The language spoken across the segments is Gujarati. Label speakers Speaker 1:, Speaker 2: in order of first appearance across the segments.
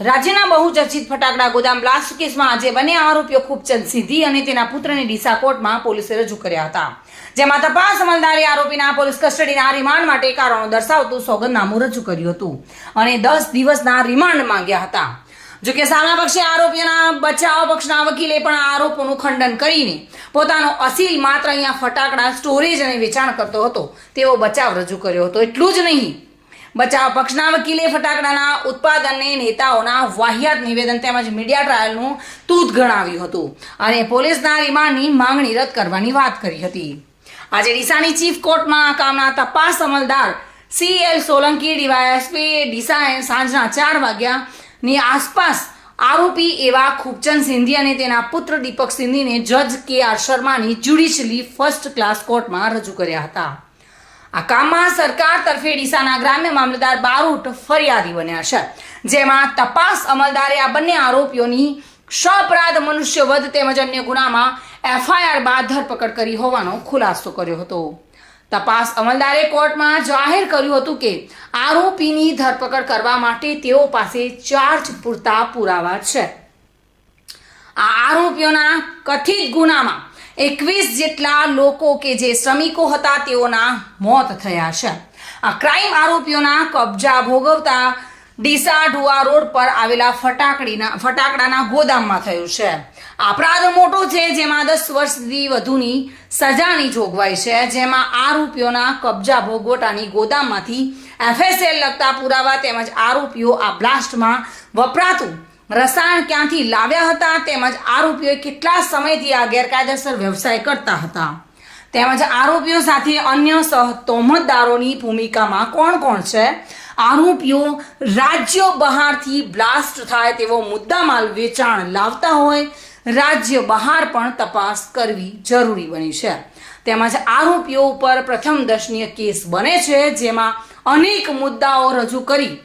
Speaker 1: રાજ્યના બહુચર્ચિત ફટાકડા ગોદામ બ્લાસ્ટ કેસમાં આજે બંને આરોપીઓ ખૂબચંદ સિદ્ધિ અને તેના પુત્રને ડીસા કોર્ટમાં પોલીસે રજૂ કર્યા હતા. જેમાં તપાસ અમલદારે આરોપીના પોલીસ કસ્ટડીના રિમાન્ડ માટે કારણો દર્શાવતું સોગંદનામું રજૂ કર્યું હતું અને દસ દિવસના રિમાન્ડ માંગ્યા હતા. જોકે સામા પક્ષે આરોપીઓના બચાવ પક્ષના વકીલે પણ આરોપોનું ખંડન કરીને પોતાનો અસીલ માત્ર અહીંયા ફટાકડા સ્ટોરેજ અને વેચાણ કરતો હતો. તેવો બચાવ રજૂ કર્યો હતો. એટલું જ નહીં બચાવ પક્ષના વકીલે ફટાકડાના ઉત્પાદનને નેતાઓના વાહિયાત નિવેદન તેમજ મીડિયા ટ્રાયલનું તૂત ગણાવ્યું હતું. અને પોલીસના રિમાન્ડની માંગણી રદ કરવાની વાત કરી હતી. આજે ડીસાની ચીફ કોર્ટમાં કામના તપાસ અમલદાર સી એલ સોલંકી, ડીવાયએસપી ડીસાએ સાંજના ચાર વાગ્યાની આસપાસ આરોપી એવા ખૂબચંદ સિંધી અને તેના પુત્ર દીપક સિંધીને જજ કે આર શર્માની જ્યુડિશિયલી ફર્સ્ટ ક્લાસ કોર્ટમાં રજૂ કર્યા હતા. આ કામમાં સરકાર તરફે ડીસાના ગ્રામ્ય મામલતદાર બારૂટ ફરિયાદી બન્યા છે. જેમાં તપાસ અમલદારે આ બંને આરોપીઓની સઅપરાધ મનુષ્યવધ તેમજ અન્ય ગુનામાં એફઆઈઆર બાદ ધરપકડ કરી હોવાનો ખુલાસો કર્યો હતો. તપાસ અમલદારે કોર્ટમાં જાહેર કર્યું હતું કે આરોપીની ધરપકડ કરવા માટે તેઓ પાસે ચાર્જ પૂરતા પુરાવા છે. આ આરોપીઓના કથિત ગુનામાં એકવીસ જેટલા લોકો કે જે શ્રમિકો હતા, તેઓના મોત થયા છે. આ ક્રાઇમ આરોપીઓના કબજા ભોગવતા ડીસા ઢુવા રોડ પર આવેલા ફટાકડીના, ફટાકડાના ગોદામમાં થયું છે. અપરાધ મોટો છે, જેમાં દસ વર્ષથી વધુની સજાની જોગવાઈ છે, જેમાં આરોપીઓના કબજા ભોગવટાની ગોદામમાંથી એફએસએલ લગતા પુરાવા તેમજ આરોપીઓ આ બ્લાસ્ટમાં વપરાતું રસાયણ ક્યાંથી લાવ્યા હતા તેમજ આરોપીઓએ કેટલા સમયથી આ ગેરકાયદેસર વ્યવસાય કરતા હતા? તેમજ આરોપીઓ સાથે અન્ય સહ તોહમતદારોની ભૂમિકામાં કોણ કોણ છે? આરોપીઓ રાજ્યો બહારથી બ્લાસ્ટ થાય તેવો મુદ્દામાલ વેચાણ લાવતા હોય, રાજ્ય બહાર પણ તપાસ કરવી જરૂરી બની છે. તેમજ આરોપીઓ ઉપર પ્રથમ દર્શનીય કેસ બને છે જેમાં અનેક મુદ્દાઓ રજૂ કરી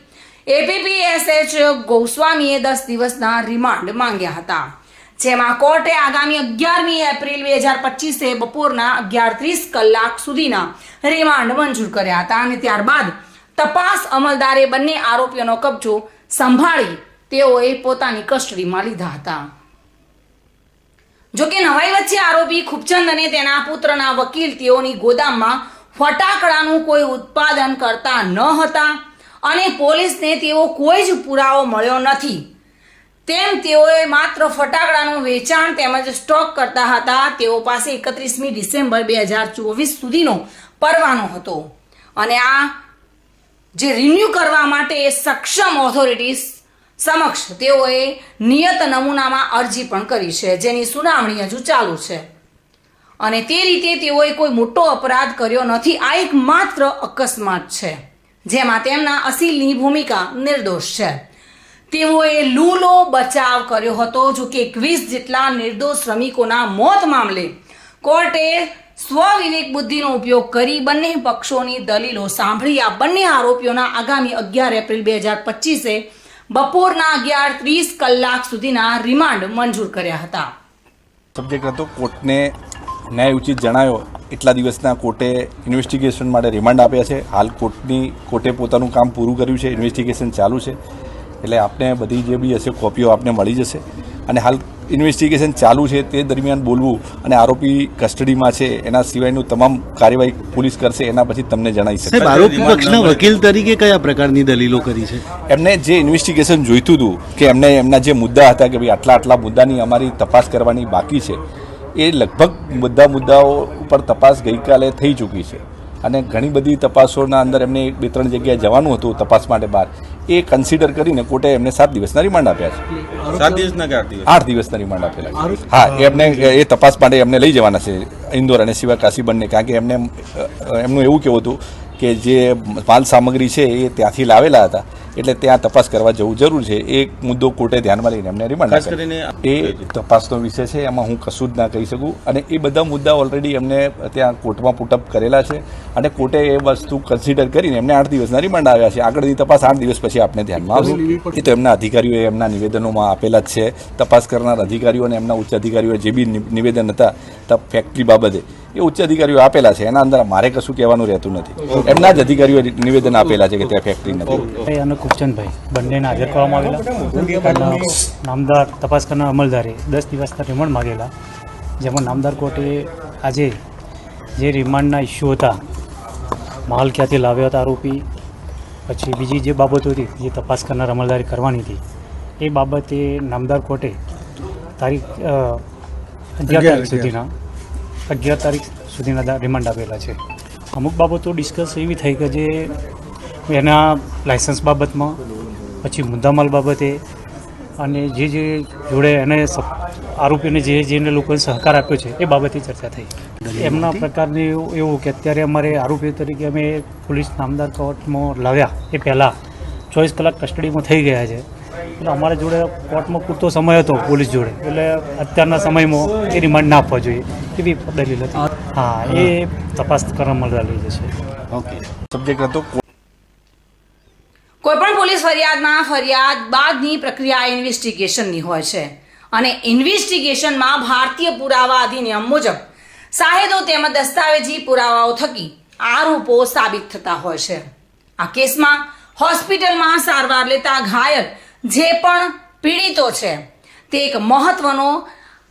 Speaker 1: એપીપીએસએચ ગોસ્વામીએ દસ દિવસના રિમાન્ડ માંગ્યા હતા, જેમાં કોર્ટે આગામી અગિયારમી એપ્રિલ બે હજાર પચીસે બપોરના અગિયાર ત્રીસ કલાક સુધીના રિમાન્ડ મંજૂર કર્યા હતા અને ત્યારબાદ તપાસ અમલદારે બંને આરોપીઓનો કબજો સંભાળી તેઓએ પોતાની કસ્ટડીમાં લીધા હતા. જોકે નવાઈ વચ્ચે આરોપી ખૂબચંદ અને તેના પુત્રના વકીલ તેઓની ગોદામમાં ફટાકડાનું કોઈ ઉત્પાદન કરતા ન હતા. અને પોલીસને તેવો કોઈ જ પુરાવો મળ્યો નથી. તેમ તેઓએ માત્ર ફટાકડાનું વેચાણ તેમજ સ્ટોક કરતા હતા. તેઓ પાસે એકત્રીસમી ડિસેમ્બર બે હજાર ચોવીસ સુધીનો પરવાનો હતો. અને આ જે રિન્યૂ કરવા માટે સક્ષમ ઓથોરિટીઝ સમક્ષ તેઓએ નિયત નમૂનામાં અરજી પણ કરી છે, જેની સુનાવણી હજુ ચાલુ છે. અને તે રીતે તેઓએ કોઈ મોટો અપરાધ કર્યો નથી. આ એક માત્ર અકસ્માત છે. જેમાં તેમના અસીલની ભૂમિકા નિર્દોષ છે. તેઓએ લૂલો બચાવ કર્યો હતો. જો કે એકવીસ જેટલા નિર્દોષ શ્રમિકોના મોત મામલે કોર્ટે સ્વવિવેક બુદ્ધિનો ઉપયોગ કરી બંને પક્ષોની દલીલો સાંભળી. આ બંને આરોપીઓના આગામી અગિયાર એપ્રિલ બે હજાર પચીસે બપોરના અગિયાર ત્રીસ કલાક સુધીના રિમાન્ડ મંજૂર કર્યા હતા.
Speaker 2: સબ્જેક્ટ હતો. કોર્ટને ન્યાય ઉચિત જણાયો. એટલા દિવસના કોર્ટે ઇન્વેસ્ટિગેશન માટે રિમાન્ડ આપ્યા છે. હાલ કોર્ટની કોર્ટે પોતાનું કામ પૂરું કર્યું છે. ઇન્વેસ્ટિગેશન ચાલુ છે. એટલે આપને બધી જે બી હશે કોપીઓ આપને મળી જશે. અને હાલ ઇન્વેસ્ટિગેશન ચાલુ છે તે દરમિયાન બોલવું અને આરોપી કસ્ટડીમાં છે એના સિવાયનું તમામ કાર્યવાહી પોલીસ કરશે એના પછી તમને જણાવી શકે
Speaker 3: આરોપી પક્ષના વકીલ તરીકે કયા પ્રકારની દલીલો કરી છે?
Speaker 2: એમને જે ઇન્વેસ્ટિગેશન જોઈતું હતું કે એમને એમના જે મુદ્દા હતા કે ભાઈ આટલા આટલા મુદ્દાની અમારી તપાસ કરવાની બાકી છે એ લગભગ બધા મુદ્દાઓ ઉપર તપાસ ગઈકાલે થઈ ચૂકી છે. અને ઘણી બધી તપાસોના અંદર એમને એક બે ત્રણ જગ્યાએ જવાનું હતું તપાસ માટે બહાર. એ કન્સિડર કરીને કોર્ટે એમને સાત દિવસના રિમાન્ડ આપ્યા છે.
Speaker 4: સાત દિવસના આઠ
Speaker 2: દિવસના રિમાન્ડ આપેલા હા એમને એ તપાસ માટે એમને લઈ જવાના છે. ઇન્દોર અને સિવાય કાશી બંને. કારણ કે એમને એમનું એવું કહેવું હતું કે જે માલ સામગ્રી છે એ ત્યાંથી લાવેલા હતા. એટલે ત્યાં તપાસ કરવા જવું જરૂર છે. એ મુદ્દો કોર્ટે ધ્યાનમાં લઈને એમને રિમાન્ડ
Speaker 4: કરીને
Speaker 2: એ તપાસનો વિષય છે. એમાં હું કશું જ ના કહી શકું. અને એ બધા મુદ્દા ઓલરેડી એમને ત્યાં કોર્ટમાં પુટઅપ કરેલા છે. અને કોર્ટે એ વસ્તુ કન્સિડર કરીને એમને આઠ દિવસના રિમાન્ડ આવ્યા છે. આગળની તપાસ આઠ દિવસ પછી આપણે ધ્યાનમાં આવશે એ તો એમના અધિકારીઓએ એમના નિવેદનોમાં આપેલા જ છે. તપાસ કરનાર અધિકારીઓ અને એમના ઉચ્ચ અધિકારીઓ જે બી નિવેદન હતા ત ફેક્ટરી બાબતે એ ઉચ્ચ અધિકારીઓ આપેલા છે. એના અંદર મારે કશું કહેવાનું રહેતું નથી. એમના જ અધિકારીઓ નિવેદન આપેલા છે કે ત્યાં ફેક્ટરી નથી.
Speaker 4: ભાઈ અને કુપચંદભાઈ બંનેને હાજર કરવામાં આવેલા. નામદાર તપાસ કરનાર અમલદારે દસ દિવસના રિમાન્ડ માગેલા. જેમાં નામદાર કોર્ટે આજે જે રિમાન્ડના ઇસ્યુ હતા માલ ક્યાંથી લાવ્યો હતા આરોપી પછી બીજી જે બાબતો હતી જે તપાસ કરનાર અમલદારી કરવાની હતી એ બાબતે નામદાર કોર્ટે તારીખ અગિયાર તારીખ સુધીના અગિયાર તારીખ સુધીના રિમાન્ડ આપેલા છે. અમુક બાબતો ડિસ્કસ એવી થઈ કે જે એના લાઇસન્સ બાબતમાં પછી મુદ્દામાલ બાબતે અને જે જે જોડે એને આરોપીને જે જેને લોકોએ સહકાર આપ્યો છે એ બાબતે ચર્ચા થઈ. એમના પ્રકારની એવું- એવું કે અત્યારે અમારે આરોપી તરીકે અમે પોલીસ નામદાર કોર્ટમાં લાવ્યા એ પહેલાં. ચોવીસ કલાક કસ્ટડીમાં થઈ ગયા છે. એટલે અમારા જોડે કોર્ટમાં પૂરતો સમય હતો પોલીસ જોડે. એટલે અત્યારના સમયમાં એ રિમાન્ડ ના આપવા જોઈએ. એવી દલીલ હતી. હા. એ તપાસ કરવા મળવા લઈ જશે
Speaker 3: ઓકે.
Speaker 2: સબ્જેક્ટ હતો
Speaker 1: કોઈપણ પોલીસ ફરિયાદમાં ફરિયાદ બાદની પ્રક્રિયા ઇન્વેસ્ટિગેશનની હોય છે. અને ઇન્વેસ્ટિગેશનમાં ભારતીય પુરાવા અધિનિયમ મુજબ સાહેદો તેમજ દસ્તાવેજી પુરાવાઓ થકી આરોપો સાબિત થતા હોય છે. આ કેસમાં હોસ્પિટલમાં સારવાર લેતા ઘાયલ જે પણ પીડિતો છે તે એક મહત્વનો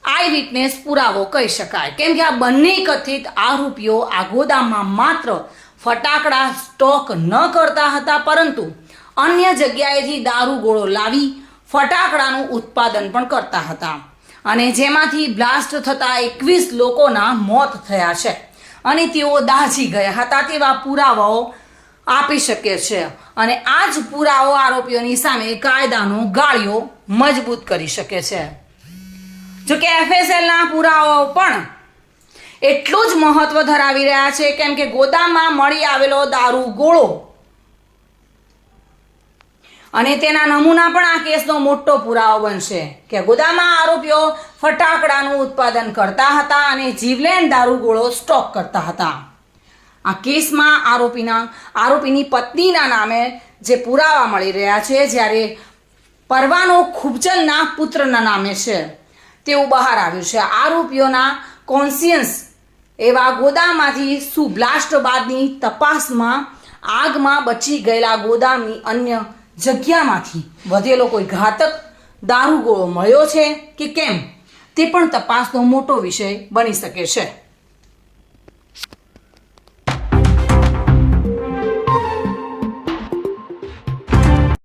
Speaker 1: આઈ વિટનેસ પુરાવો કહી શકાય. કેમ કે આ બંને કથિત આરોપીઓ આ ગોદામમાં માત્ર ફટાકડા સ્ટોક ન કરતા હતા, પરંતુ અન્ય જગ્યાએથી દારૂ ગોળો લાવી ફટાકડાનું ઉત્પાદન પણ કરતા હતા. અને જેમાંથી બ્લાસ્ટ થતા એકવીસ લોકોના મોત થયા છે. અને તેઓ દાઝી ગયા હતા તેવા પુરાવાઓ આપી શકે છે. અને આ જ પુરાવો આરોપીઓની સામે કાયદાનો ગાળિયો મજબૂત કરી શકે છે. જો કે એફએસએલના પુરાવાઓ પણ એટલું જ મહત્વ ધરાવી રહ્યા છે, કેમ કે ગોદામમાં મળી આવેલો દારૂ ગોળો. અને તેના નમૂના પણ આ કેસનો મોટો પુરાવો બનશે, કે ગોદામમાં આરોપીઓ ફટાકડાનું ઉત્પાદન કરતા હતા અને જીવલેણ દારૂ ગોળો સ્ટોક કરતા હતા. આ કેસમાં આરોપીના, આરોપીની પત્નીના નામે જે પુરાવા મળી રહ્યા છે, જ્યારે પરવાનો ખૂબચંદના પુત્રના નામે છે. તેવું બહાર આવ્યું છે. આરોપીઓના કોન્સિયન્સ એવા ગોદામમાંથી બ્લાસ્ટ બાદની તપાસમાં આગમાં બચી ગયેલા ગોદામની અન્ય જગ્યામાંથી વધેલો કોઈ ઘાતક દારૂગોળો મળ્યો છે કે કેમ તે પણ તપાસનો મોટો વિષય બની શકે છે.